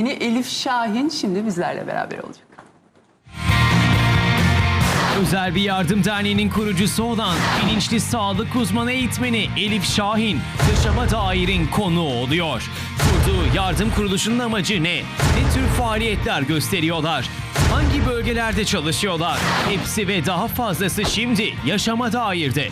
Yeni Elif Şahin şimdi bizlerle beraber olacak. Özel bir yardım derneğinin kurucusu olan bilinçli sağlık uzmanı eğitmeni Elif Şahin, Yaşama Dair'in konuğu oluyor. Kurduğu yardım kuruluşunun amacı ne? Ne tür faaliyetler gösteriyorlar? Hangi bölgelerde çalışıyorlar? Hepsi ve daha fazlası şimdi Yaşama Dair'de.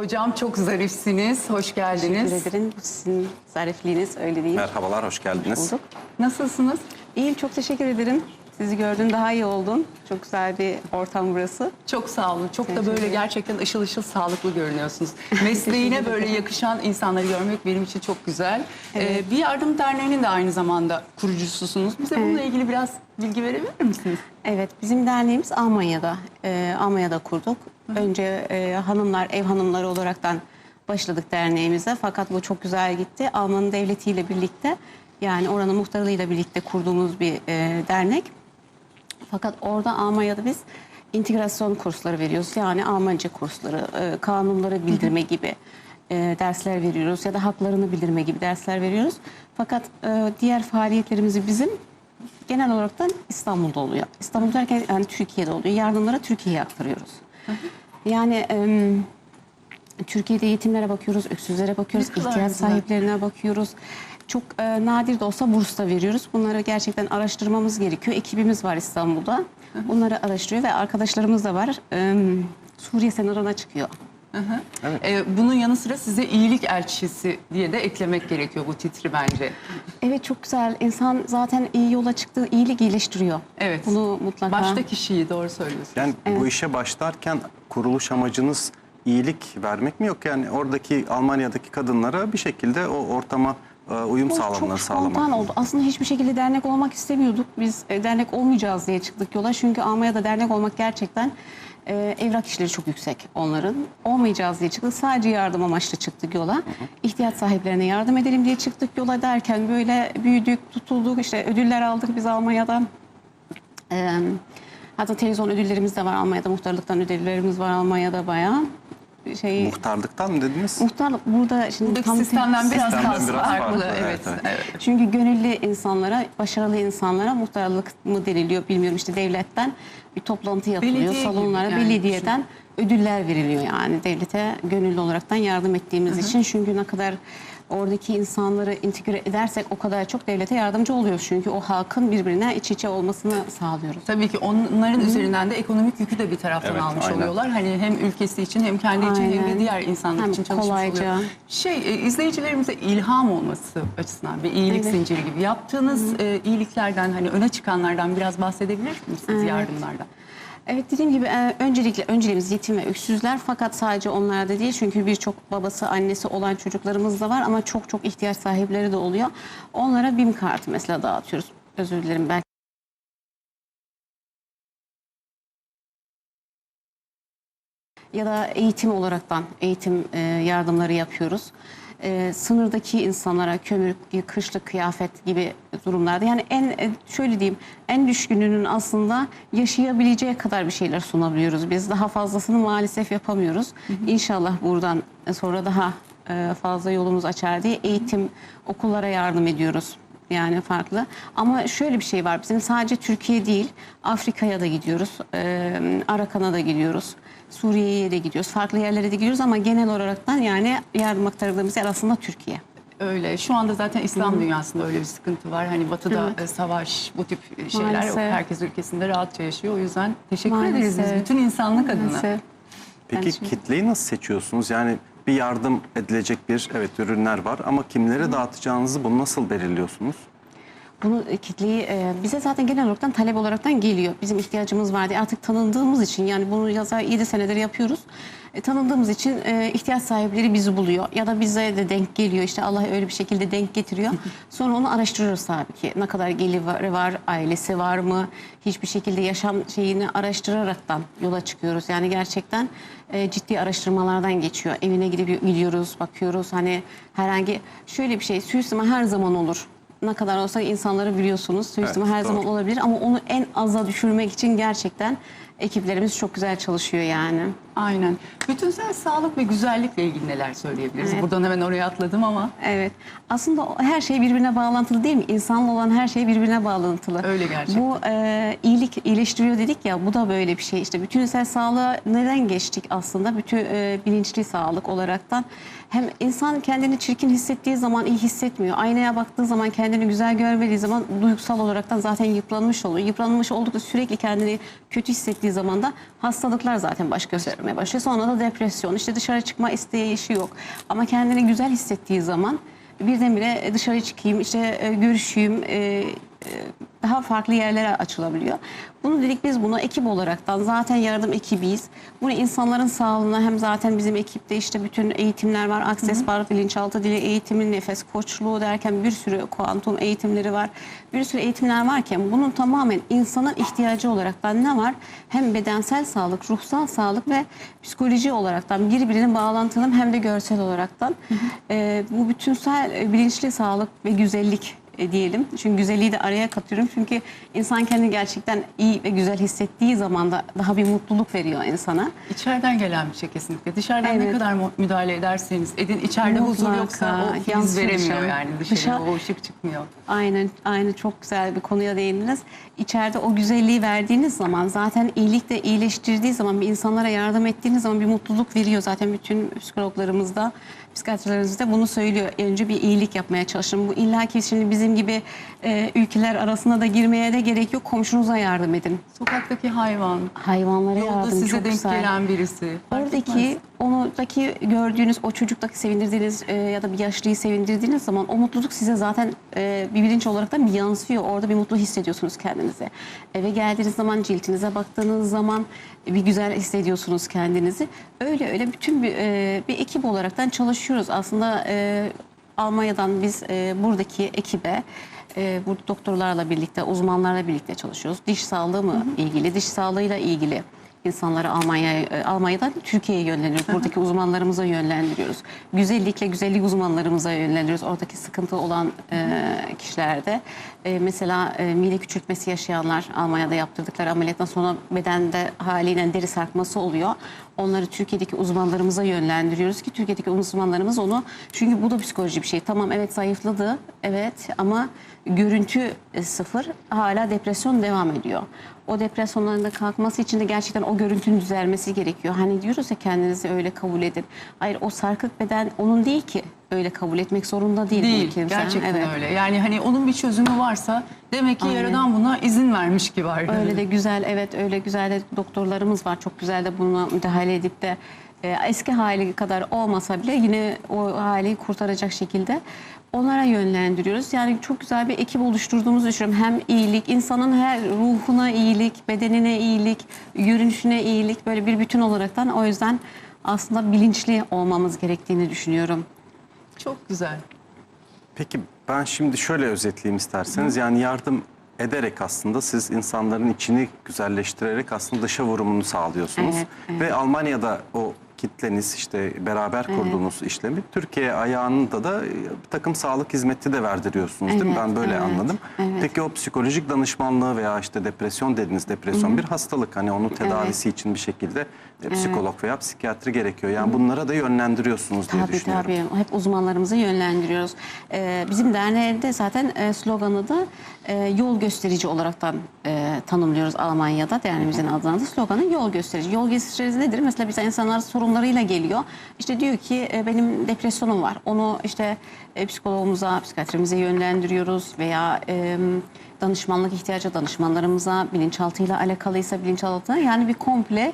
Hocam çok zarifsiniz. Hoş geldiniz. Teşekkür ederim. Bu sizin zarifliğiniz öyle değil. Merhabalar, hoş geldiniz. Bulduk. Nasılsınız? İyiyim çok teşekkür ederim. Sizi gördüm daha iyi oldum. Çok güzel bir ortam burası. Çok sağ olun. Çok da böyle gerçekten ışıl ışıl sağlıklı görünüyorsunuz. Mesleğine böyle yakışan insanları görmek benim için çok güzel. Ee, bir yardım derneğinin de aynı zamanda kurucususunuz. Bize bununla ilgili biraz bilgi verebilir misiniz? Evet bizim derneğimiz Almanya'da. Ee, Almanya'da kurduk. Önce e, hanımlar, ev hanımları olaraktan başladık derneğimize. Fakat bu çok güzel gitti. Alman devletiyle birlikte yani oranın muhtarlığıyla birlikte kurduğumuz bir e, dernek. Fakat orada Almanya'da biz integrasyon kursları veriyoruz. Yani Almanca kursları, e, kanunları bildirme gibi e, dersler veriyoruz. Ya da haklarını bildirme gibi dersler veriyoruz. Fakat e, diğer faaliyetlerimizi bizim genel olaraktan İstanbul'da oluyor. İstanbul derken yani Türkiye'de oluyor. Yardımları Türkiye'ye aktarıyoruz. Yani... e, Türkiye'de yetimlere bakıyoruz, öksüzlere bakıyoruz, Ne ihtiyaç sahiplerine bakıyoruz. Çok e, nadir de olsa burs da veriyoruz. Bunları gerçekten araştırmamız gerekiyor. Ekibimiz var İstanbul'da. Bunları araştırıyor ve arkadaşlarımız da var. E, Suriye sınırına çıkıyor. Ee, bunun yanı sıra size iyilik elçisi diye de eklemek gerekiyor bu titri bence. Evet çok güzel. İnsan zaten iyi yola çıktığı iyilik iyileştiriyor. Evet. Bunu mutlaka... Başta kişiyi doğru söylüyorsunuz. Yani bu işe başlarken kuruluş amacınız iyilik vermek mi yok? Yani oradaki Almanya'daki kadınlara bir şekilde o ortama e, uyum Bu sağlamaları çok spontan sağlamak. oldu. Aslında hiçbir şekilde dernek olmak istemiyorduk. Biz e, dernek olmayacağız diye çıktık yola. Çünkü Almanya'da dernek olmak gerçekten e, evrak işleri çok yüksek onların. Olmayacağız diye çıktık. Sadece yardım amaçlı çıktık yola. İhtiyaç sahiplerine yardım edelim diye çıktık yola derken böyle büyüdük, tutulduk. İşte ödüller aldık biz Almanya'dan. E, hatta televizyon ödüllerimiz de var Almanya'da. Muhtarlıktan ödüllerimiz var Almanya'da bayağı. Şey, Muhtarlıktan mı dediniz? muhtarlık burada şimdi Buradaki tam sistemden biraz Sistemden daha biraz farklı. farklı, Evet, evet, evet. çünkü gönüllü insanlara, başarılı insanlara muhtarlık mı deniliyor bilmiyorum işte devletten bir toplantı yapılıyor. Belediye Salonlara yani belediyeden ödüller veriliyor yani devlete gönüllü olaraktan yardım ettiğimiz için. Çünkü ne kadar oradaki insanları integre edersek o kadar çok devlete yardımcı oluyoruz. Çünkü o halkın birbirine iç içe olmasını sağlıyoruz. Tabii ki onların üzerinden de ekonomik yükü de bir taraftan Evet, almış aynen. oluyorlar. Hani hem ülkesi için hem kendi için hem de Aynen. diğer insanlar Hem için çalışmış kolayca. oluyor. Şey e, izleyicilerimize ilham olması açısından bir iyilik Evet. zinciri gibi yaptığınız e, iyiliklerden hani öne çıkanlardan biraz bahsedebilir misiniz Evet. yardımlardan? Evet dediğim gibi e, öncelikle önceliğimiz yetim ve öksüzler fakat sadece onlar da değil çünkü birçok babası annesi olan çocuklarımız da var ama çok çok ihtiyaç sahipleri de oluyor. Onlara BİM kartı mesela dağıtıyoruz. Özür dilerim belki. Ya da eğitim olaraktan eğitim e, yardımları yapıyoruz. E, sınırdaki insanlara kömür, kışlık kıyafet gibi durumlarda yani en e, şöyle diyeyim en düşkününün aslında yaşayabileceği kadar bir şeyler sunabiliyoruz. Biz daha fazlasını maalesef yapamıyoruz. İnşallah buradan sonra daha e, fazla yolumuz açar diye eğitim okullara yardım ediyoruz. Yani farklı. Ama şöyle bir şey var. Bizim sadece Türkiye değil, Afrika'ya da gidiyoruz. E, Arakan'a da gidiyoruz. Suriye'ye de gidiyoruz. Farklı yerlere de gidiyoruz ama genel olaraktan yani yardım aktardığımız yer aslında Türkiye. Öyle. Şu anda zaten İslam dünyasında öyle bir sıkıntı var. Hani batıda Evet. e, savaş, bu tip şeyler Maalesef. herkes ülkesinde rahatça yaşıyor. O yüzden teşekkür Maalesef. ederiz biz bütün insanlık adına. Maalesef. Peki Ben şimdi- kitleyi nasıl seçiyorsunuz? Yani bir yardım edilecek bir evet ürünler var ama kimlere dağıtacağınızı bunu nasıl belirliyorsunuz? Bunu e, kitleyi e, bize zaten genel olarak talep olaraktan geliyor. Bizim ihtiyacımız var diye artık tanındığımız için yani bunu yaza 7 senedir yapıyoruz. E, tanındığımız için e, ihtiyaç sahipleri bizi buluyor ya da bize de denk geliyor. İşte Allah öyle bir şekilde denk getiriyor. Sonra onu araştırıyoruz tabii ki. Ne kadar geliri var, ailesi var mı? Hiçbir şekilde yaşam şeyini araştıraraktan yola çıkıyoruz. Yani gerçekten e, ciddi araştırmalardan geçiyor. Evine gidip gidiyoruz, bakıyoruz. Hani herhangi şöyle bir şey suistimal her zaman olur ne kadar olsa insanları biliyorsunuz. Suistimal Evet, her doğru. zaman olabilir ama onu en aza düşürmek için gerçekten ekiplerimiz çok güzel çalışıyor yani. Aynen. Bütünsel sağlık ve güzellikle ilgili neler söyleyebiliriz? Evet. Buradan hemen oraya atladım ama Evet. Aslında her şey birbirine bağlantılı değil mi? İnsanla olan her şey birbirine bağlantılı. Öyle gerçekten. Bu e, iyilik iyileştiriyor dedik ya bu da böyle bir şey. İşte bütünsel sağlığa neden geçtik aslında? Bütün e, bilinçli sağlık olaraktan. Hem insan kendini çirkin hissettiği zaman iyi hissetmiyor. Aynaya baktığı zaman kendini güzel görmediği zaman duygusal olaraktan zaten yıpranmış oluyor. Yıpranmış oldukça sürekli kendini kötü hissettiği zaman da hastalıklar zaten baş göstermeye başlıyor. Sonra da depresyon. İşte dışarı çıkma isteği işi yok. Ama kendini güzel hissettiği zaman birdenbire dışarı çıkayım, işte e, görüşeyim, e, e, daha farklı yerlere açılabiliyor. Bunu dedik biz bunu ekip olaraktan zaten yardım ekibiyiz. Bunu insanların sağlığına hem zaten bizim ekipte işte bütün eğitimler var. Akses var, bilinçaltı dili eğitimi, nefes koçluğu derken bir sürü kuantum eğitimleri var. Bir sürü eğitimler varken bunun tamamen insanın ihtiyacı olaraktan ne var? Hem bedensel sağlık, ruhsal sağlık ve psikoloji olaraktan birbirinin bağlantılı hem de görsel olaraktan. Ee, bu bütünsel e, bilinçli sağlık ve güzellik e, diyelim. Çünkü güzelliği de araya katıyorum. Çünkü insan kendini gerçekten iyi ve güzel hissettiği zaman da daha bir mutluluk veriyor insana. içeriden gelen bir şey kesinlikle. Dışarıdan ne Evet. kadar mu- müdahale ederseniz edin içeride huzur Mutlaka. yoksa o feyiz Yansıyor veremiyor dışarı. yani dışarıya. Dışarı- O ışık çıkmıyor. Aynen, aynı çok güzel bir konuya değindiniz. İçeride o güzelliği verdiğiniz zaman zaten iyilik de iyileştirdiği zaman bir insanlara yardım ettiğiniz zaman bir mutluluk veriyor. Zaten bütün psikologlarımızda, psikiyatrlarımızda bunu söylüyor. Önce bir iyilik yapmaya çalışın. Bu illaki şimdi bizim gibi e, ülkeler arasına da girmeye de gerek yok. Komşunuza yardım edin. Sokaktaki hayvan, Hayvanlara yolda yardım size çok denk güzel. gelen birisi. fark Oradaki, etmez. Onudaki gördüğünüz, o çocuktaki sevindirdiğiniz e, ya da bir yaşlıyı sevindirdiğiniz zaman o mutluluk size zaten e, bir bilinç olarak da bir yansıyor. Orada bir mutlu hissediyorsunuz kendinizi. Eve geldiğiniz zaman, ciltinize baktığınız zaman bir güzel hissediyorsunuz kendinizi. Öyle öyle bütün bir, e, bir ekip olaraktan çalışıyoruz. Aslında e, Almanya'dan biz e, buradaki ekibe e, bu doktorlarla birlikte, uzmanlarla birlikte çalışıyoruz. Diş sağlığı mı ilgili, diş sağlığıyla ilgili insanları Almanya'ya, e, Almanya'dan Türkiye'ye yönlendiriyoruz. Buradaki uzmanlarımıza yönlendiriyoruz. Güzellikle güzellik uzmanlarımıza yönlendiriyoruz. Oradaki sıkıntı olan e, kişilerde. E, mesela e, mide küçültmesi yaşayanlar Almanya'da yaptırdıkları ameliyattan sonra bedende haliyle deri sarkması oluyor. Onları Türkiye'deki uzmanlarımıza yönlendiriyoruz ki Türkiye'deki uzmanlarımız onu çünkü bu da psikoloji bir şey. Tamam evet zayıfladı evet ama görüntü e, sıfır hala depresyon devam ediyor. O depresyonların da kalkması için de gerçekten o görüntünün düzelmesi gerekiyor. Hani diyoruz ya kendinizi öyle kabul edin. Hayır o sarkık beden onun değil ki öyle kabul etmek zorunda değil. Değil, kimse. gerçekten Evet. öyle. Yani hani onun bir çözümü varsa demek ki Aynen. Yaradan buna izin vermiş ki var. Öyle de güzel evet öyle güzel de doktorlarımız var. Çok güzel de buna müdahale edip de e, eski hali kadar olmasa bile yine o hali kurtaracak şekilde onlara yönlendiriyoruz. Yani çok güzel bir ekip oluşturduğumuzu düşünüyorum. Hem iyilik, insanın her ruhuna iyilik, bedenine iyilik, görünüşüne iyilik böyle bir bütün olaraktan o yüzden aslında bilinçli olmamız gerektiğini düşünüyorum. Çok güzel. Peki ben şimdi şöyle özetleyeyim isterseniz. Yani yardım ederek aslında siz insanların içini güzelleştirerek aslında dışa vurumunu sağlıyorsunuz. Evet, evet. Ve Almanya'da o kitleniz işte beraber kurduğunuz işlemi Türkiye ayağında da bir takım sağlık hizmeti de verdiriyorsunuz değil mi? Evet, Ben böyle evet, anladım. evet. Peki o psikolojik danışmanlığı veya işte depresyon dediniz depresyon bir hastalık hani onun tedavisi için bir şekilde e, psikolog veya psikiyatri gerekiyor. Yani bunlara da yönlendiriyorsunuz diye Tabii düşünüyorum. tabii. Hep uzmanlarımızı yönlendiriyoruz. Ee, bizim derneğinde zaten e, sloganı da e, yol gösterici olaraktan e, tanımlıyoruz Almanya'da. Derneğimizin adına da sloganı yol gösterici. Yol gösterici nedir? Mesela bize insanlar sorunlarıyla geliyor. İşte diyor ki e, benim depresyonum var. Onu işte e, psikologumuza, psikiyatrimize yönlendiriyoruz veya e, danışmanlık ihtiyacı danışmanlarımıza, bilinçaltıyla alakalıysa bilinçaltına yani bir komple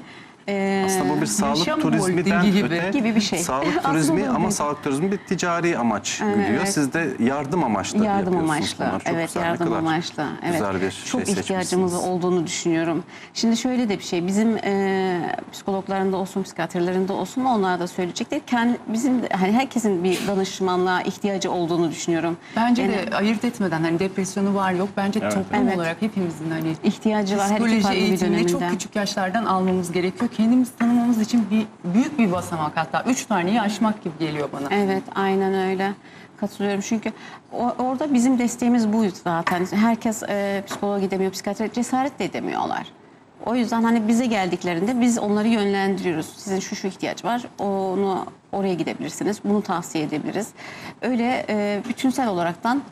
e, Aslında bu bir sağlık yaşam turizminden holdingi gibi- öte gibi bir şey. sağlık Aslında turizmi ama sağlık turizmi bir ticari amaç güdüyor. evet. Siz de yardım amaçlı Yardım yapıyorsunuz amaçlı. bunlar. Çok evet, güzel, ne yardım kadar amaçlı. Evet. Güzel bir Çok şey ihtiyacımız seçmişsiniz. olduğunu düşünüyorum. Şimdi şöyle de bir şey. Bizim e, psikologlarında olsun, psikiyatrlarında olsun onlar da söyleyecekler. Kendi, bizim de, hani herkesin bir danışmanlığa ihtiyacı olduğunu düşünüyorum. Bence Yani de ayırt etmeden hani depresyonu var yok. Bence toplum Evet. olarak hepimizin hani ihtiyacı var her iki psikoloji farklı bir eğitimini döneminde. çok küçük yaşlardan almamız gerekiyor. Kendimizi tanımamız için bir büyük bir basamak hatta üç taneyi aşmak gibi geliyor bana. Evet, aynen öyle. Katılıyorum çünkü o- orada bizim desteğimiz buydu zaten. Herkes e, psikoloğa gidemiyor, psikiyatre cesaret de edemiyorlar. O yüzden hani bize geldiklerinde biz onları yönlendiriyoruz. Sizin şu şu ihtiyaç var. Onu oraya gidebilirsiniz. Bunu tavsiye edebiliriz. Öyle e, bütünsel olaraktan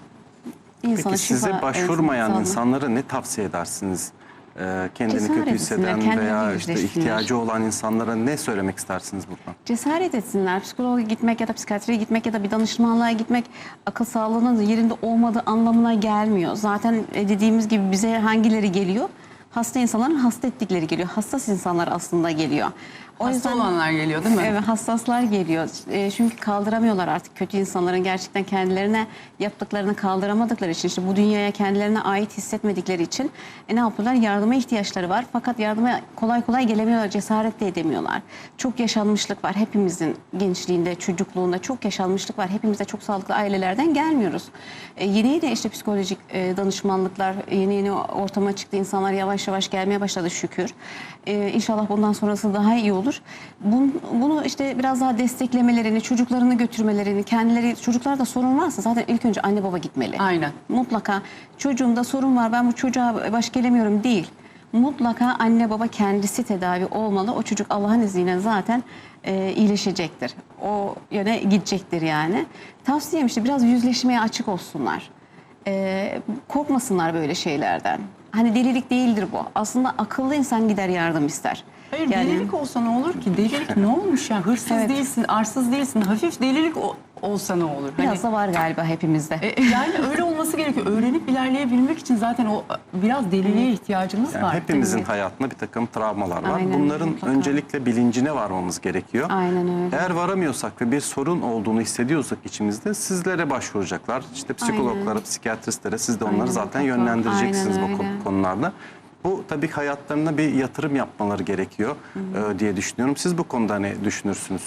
insana Peki şifa size başvurmayan insanlara ne tavsiye edersiniz? Ee, kendini Cesaret kötü etsinler, hisseden kendilerini veya işte yüzleşsinler. ihtiyacı olan insanlara ne söylemek istersiniz buradan? cesaret etsinler. Psikoloğa gitmek ya da psikiyatriye gitmek ya da bir danışmanlığa gitmek akıl sağlığının yerinde olmadığı anlamına gelmiyor. Zaten e, dediğimiz gibi bize hangileri geliyor? Hasta insanların hasta ettikleri geliyor. Hassas insanlar aslında geliyor. O Hasta olanlar geliyor değil mi? Evet, hassaslar geliyor. E, çünkü kaldıramıyorlar artık kötü insanların gerçekten kendilerine yaptıklarını kaldıramadıkları için işte bu dünyaya kendilerine ait hissetmedikleri için e, ne yapıyorlar? Yardıma ihtiyaçları var. Fakat yardıma kolay kolay gelemiyorlar, cesaret de edemiyorlar. Çok yaşanmışlık var hepimizin gençliğinde, çocukluğunda çok yaşanmışlık var. Hepimiz de çok sağlıklı ailelerden gelmiyoruz. E, yeni yeni işte psikolojik e, danışmanlıklar, yeni yeni ortama çıktı. İnsanlar yavaş yavaş gelmeye başladı şükür. E, inşallah bundan sonrası daha iyi olur. Bunu, bunu işte biraz daha desteklemelerini, çocuklarını götürmelerini, kendileri çocuklarda sorun varsa zaten ilk önce anne baba gitmeli. Aynen. Mutlaka çocuğumda sorun var ben bu çocuğa baş gelemiyorum değil. Mutlaka anne baba kendisi tedavi olmalı. O çocuk Allah'ın izniyle zaten e, iyileşecektir. O yöne gidecektir yani. Tavsiyem işte biraz yüzleşmeye açık olsunlar. E, korkmasınlar böyle şeylerden. Hani delilik değildir bu. Aslında akıllı insan gider yardım ister. Hayır delilik olsa ne olur ki? Delilik ne olmuş ya? Hırsız Evet. değilsin, arsız değilsin. Hafif delilik o- olsa ne olur? Hani- Biraz da var galiba hepimizde. E, e, yani öyle olması gerekiyor. Öğrenip ilerleyebilmek için zaten o biraz deliliğe ihtiyacımız Yani var. hepimizin hayatında bir takım travmalar var. Aynen, Bunların mutlaka. öncelikle bilincine varmamız gerekiyor. Aynen öyle. Eğer varamıyorsak ve bir sorun olduğunu hissediyorsak içimizde sizlere başvuracaklar. İşte psikologlara, Aynen. psikiyatristlere siz de onları Aynen, zaten mutlaka. yönlendireceksiniz Aynen bu öyle. ko- konularda. Bu tabii hayatlarına bir yatırım yapmaları gerekiyor e, diye düşünüyorum. Siz bu konuda ne düşünürsünüz?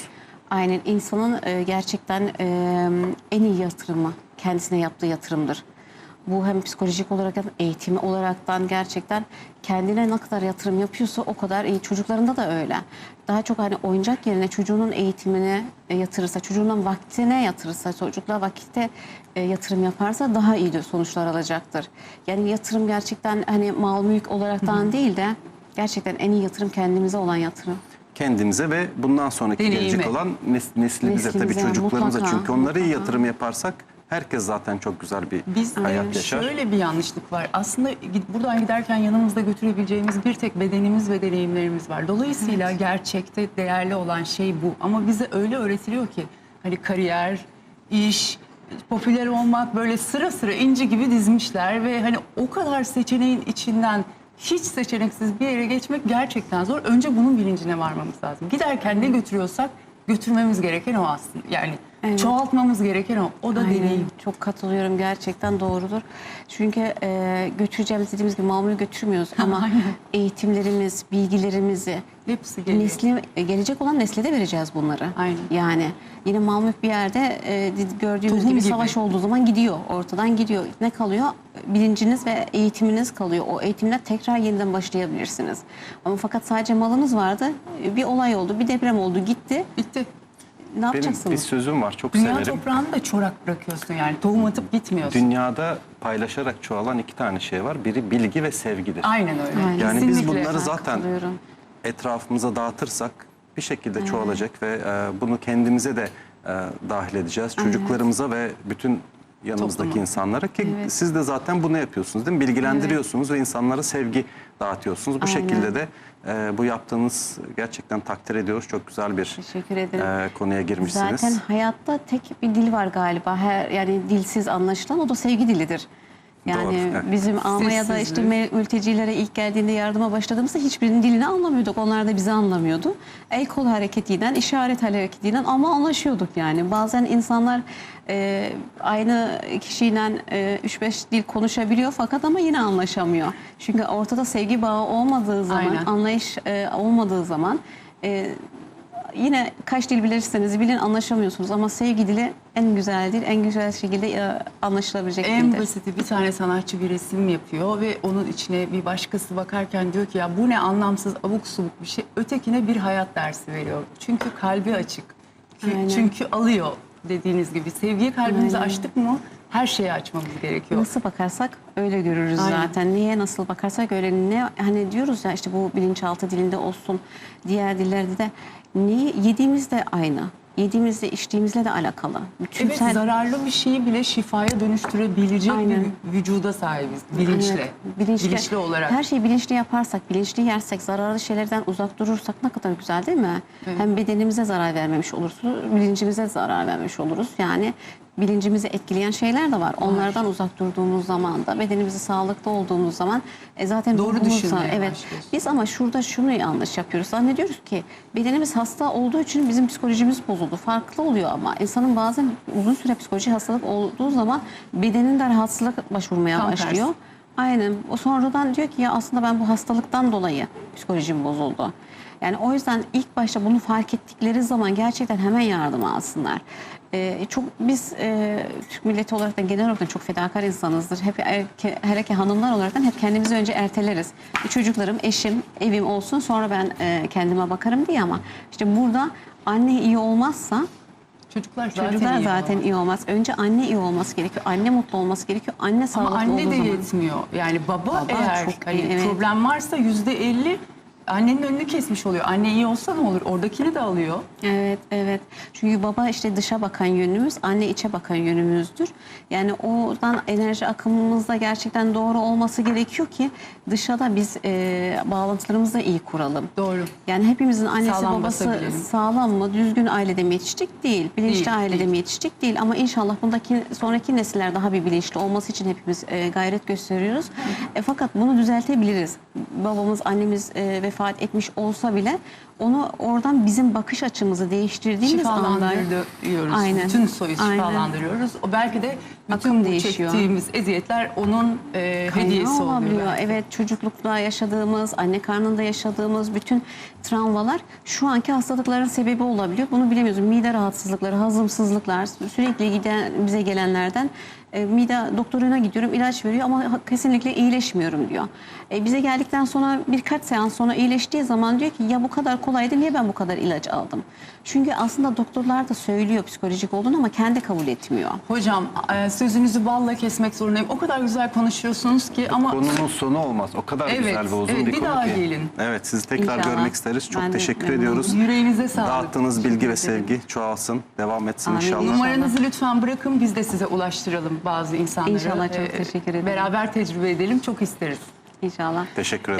Aynen insanın e, gerçekten e, en iyi yatırımı kendisine yaptığı yatırımdır. Bu hem psikolojik olarak hem eğitimi olaraktan gerçekten kendine ne kadar yatırım yapıyorsa o kadar iyi. Çocuklarında da öyle. Daha çok hani oyuncak yerine çocuğunun eğitimine e, yatırırsa, çocuğunun vaktine yatırırsa, çocuklar vakitte e, yatırım yaparsa daha iyi de sonuçlar alacaktır. Yani yatırım gerçekten hani mal mülk olaraktan değil de gerçekten en iyi yatırım kendimize olan yatırım. Kendimize ve bundan sonraki Deneyime. gelecek olan nes- neslimize tabii Neslimize, çocuklarımıza mutlaka, çünkü onlara iyi mutlaka. yatırım yaparsak herkes zaten çok güzel bir Biz hayat e, yaşar. şöyle bir yanlışlık var. Aslında buradan giderken yanımızda götürebileceğimiz bir tek bedenimiz ve deneyimlerimiz var. Dolayısıyla gerçekte değerli olan şey bu. Ama bize öyle öğretiliyor ki hani kariyer, iş, popüler olmak böyle sıra sıra inci gibi dizmişler ve hani o kadar seçeneğin içinden hiç seçeneksiz bir yere geçmek gerçekten zor. Önce bunun bilincine varmamız lazım. Giderken ne götürüyorsak götürmemiz gereken o aslında. Yani Evet. çoğaltmamız gereken o. O da Aynen. deneyim. Çok katılıyorum gerçekten doğrudur. Çünkü e, götüreceğimiz dediğimiz gibi mamulü götürmüyoruz ama Aynen. eğitimlerimiz, bilgilerimizi Hepsi geliyor. nesli e, gelecek olan nesle de vereceğiz bunları. Aynen. Yani yine mamluk bir yerde e, gördüğümüz Tohum gibi, gibi. savaş olduğu zaman gidiyor. Ortadan gidiyor. Ne kalıyor? Bilinciniz ve eğitiminiz kalıyor. O eğitimle tekrar yeniden başlayabilirsiniz. Ama fakat sadece malınız vardı. e, Bir olay oldu, bir deprem oldu, gitti. Bitti. Ne Benim bir yapacaksınız? sözüm var çok Dünya severim. toprağını da çorak bırakıyorsun yani. Tohum atıp gitmiyorsun. Dünyada paylaşarak çoğalan iki tane şey var. Biri bilgi ve sevgidir. Aynen öyle. Aynen. Yani biz Kesinlikle. bunları zaten Katılıyorum. etrafımıza dağıtırsak bir şekilde çoğalacak ve e, bunu kendimize de e, dahil edeceğiz. Çocuklarımıza ve bütün yanımızdaki Topluma. insanlara ki Evet. siz de zaten bunu yapıyorsunuz değil mi? Bilgilendiriyorsunuz ve insanlara sevgi dağıtıyorsunuz. Bu Aynen. şekilde de e, bu yaptığınız gerçekten takdir ediyoruz. Çok güzel bir Teşekkür ederim. e, konuya girmişsiniz. Zaten hayatta tek bir dil var galiba. Her yani dilsiz anlaşılan o da sevgi dilidir. Yani Doğru, bizim Almanya'da işte mültecilere ilk geldiğinde yardıma başladığımızda hiçbirinin dilini anlamıyorduk. Onlar da bizi anlamıyordu. El kol hareketiyle, işaret hareketiyle ama anlaşıyorduk yani. Bazen insanlar e, aynı kişiyle e, 3-5 dil konuşabiliyor fakat ama yine anlaşamıyor. Çünkü ortada sevgi bağı olmadığı zaman, Aynen. anlayış e, olmadığı zaman e, yine kaç dil bilirseniz bilin anlaşamıyorsunuz ama sevgi dili en güzel dil, en güzel şekilde e, anlaşılabilecek En dildir. basiti bir tane sanatçı bir resim yapıyor ve onun içine bir başkası bakarken diyor ki ya bu ne anlamsız abuk subuk bir şey. Ötekine bir hayat dersi veriyor. Çünkü kalbi açık. Çünkü, Aynen. çünkü alıyor dediğiniz gibi. Sevgiye kalbimizi Aynen. açtık mı her şeyi açmamız gerekiyor. Nasıl bakarsak öyle görürüz Aynen. zaten. Niye nasıl bakarsak öyle ne hani diyoruz ya işte bu bilinçaltı dilinde olsun diğer dillerde de ne yediğimiz de aynı. Yediğimizle içtiğimizle de alakalı. Evet Bütünsel zararlı bir şeyi bile şifaya dönüştürebilecek Aynen. bir vücuda sahibiz. Bilinçle. Evet, bilinçli, Bilinçli olarak. Her şeyi bilinçli yaparsak, bilinçli yersek, zararlı şeylerden uzak durursak ne kadar güzel değil mi? Hem bedenimize zarar vermemiş oluruz, bilincimize zarar vermemiş oluruz. Yani bilincimizi etkileyen şeyler de var. Onlardan uzak durduğumuz zaman da bedenimizi sağlıklı olduğumuz zaman e, zaten Doğru düşünmeye Evet. başlıyorsun. Biz ama şurada şunu yanlış yapıyoruz. Zannediyoruz ki bedenimiz hasta olduğu için bizim psikolojimiz bozuldu. Farklı oluyor ama insanın bazen uzun süre psikolojik hastalık olduğu zaman bedeninde rahatsızlık başvurmaya Tam başlıyor. tersi. Aynen. O sonradan diyor ki ya aslında ben bu hastalıktan dolayı psikolojim bozuldu. Yani o yüzden ilk başta bunu fark ettikleri zaman gerçekten hemen yardım alsınlar. Ee, çok biz e, Türk milleti olarak da genel olarak da çok fedakar insanızdır. Hep erke, hele ki hanımlar olarak da hep kendimizi önce erteleriz. Çocuklarım, eşim, evim olsun sonra ben e, kendime bakarım diye ama işte burada anne iyi olmazsa Çocuklar zaten çocuklar iyi zaten ama. iyi olmaz. Önce anne iyi olması gerekiyor. Anne mutlu olması gerekiyor. Anne Ama sağlıklı anne olduğu de zaman. yetmiyor. Yani baba, Baba eğer çok hani iyi, evet. problem varsa yüzde elli annenin önünü kesmiş oluyor. Anne iyi olsa ne olur? Oradakini de alıyor. Evet, evet. Çünkü baba işte dışa bakan yönümüz, anne içe bakan yönümüzdür. Yani oradan enerji akımımız da gerçekten doğru olması gerekiyor ki dışa biz e, bağlantılarımızı da iyi kuralım. Doğru. Yani hepimizin annesi Sağlam babası basabilelim. sağlam mı, düzgün ailede mi yetiştik? Değil. Bilinçli Değil, ailede değil. mi yetiştik? Değil. Ama inşallah bundaki sonraki nesiller daha bir bilinçli olması için hepimiz e, gayret gösteriyoruz. E, fakat bunu düzeltebiliriz. Babamız, annemiz e, vefat etmiş olsa bile onu oradan bizim bakış açımızı değiştirdiğimiz anda. Aynen. Bütün soyu şifalandırıyoruz. O belki de bütün Akım bu değişiyor. çektiğimiz eziyetler onun e, Kaynağı hediyesi oluyor. olabiliyor. belki. Evet çocuklukta yaşadığımız, anne karnında yaşadığımız bütün travmalar şu anki hastalıkların sebebi olabiliyor. Bunu bilemiyoruz. Mide rahatsızlıkları, hazımsızlıklar sürekli giden bize gelenlerden e, mide doktoruna gidiyorum ilaç veriyor ama kesinlikle iyileşmiyorum diyor. E, bize geldikten sonra birkaç seans sonra iyileştiği zaman diyor ki ya bu kadar kolaydı niye ben bu kadar ilaç aldım? Çünkü aslında doktorlar da söylüyor psikolojik olduğunu ama kendi kabul etmiyor. Hocam e, sözünüzü balla kesmek zorundayım. O kadar güzel konuşuyorsunuz ki ama Konunun sonu olmaz. O kadar Evet, güzel ve uzun evet, bir, bir konu daha ki. gelin. Evet sizi tekrar İnşallah. görmek isteriz. Çok Ben teşekkür ediyoruz. yüreğinize sağlık. Dağıttığınız bilgi ve sevgi çoğalsın. Devam etsin Amin. inşallah. Numaranızı lütfen bırakın biz de size ulaştıralım bazı insanları. İnşallah, çok E, teşekkür ederim. Beraber tecrübe edelim çok isteriz. İnşallah. Teşekkür ederim.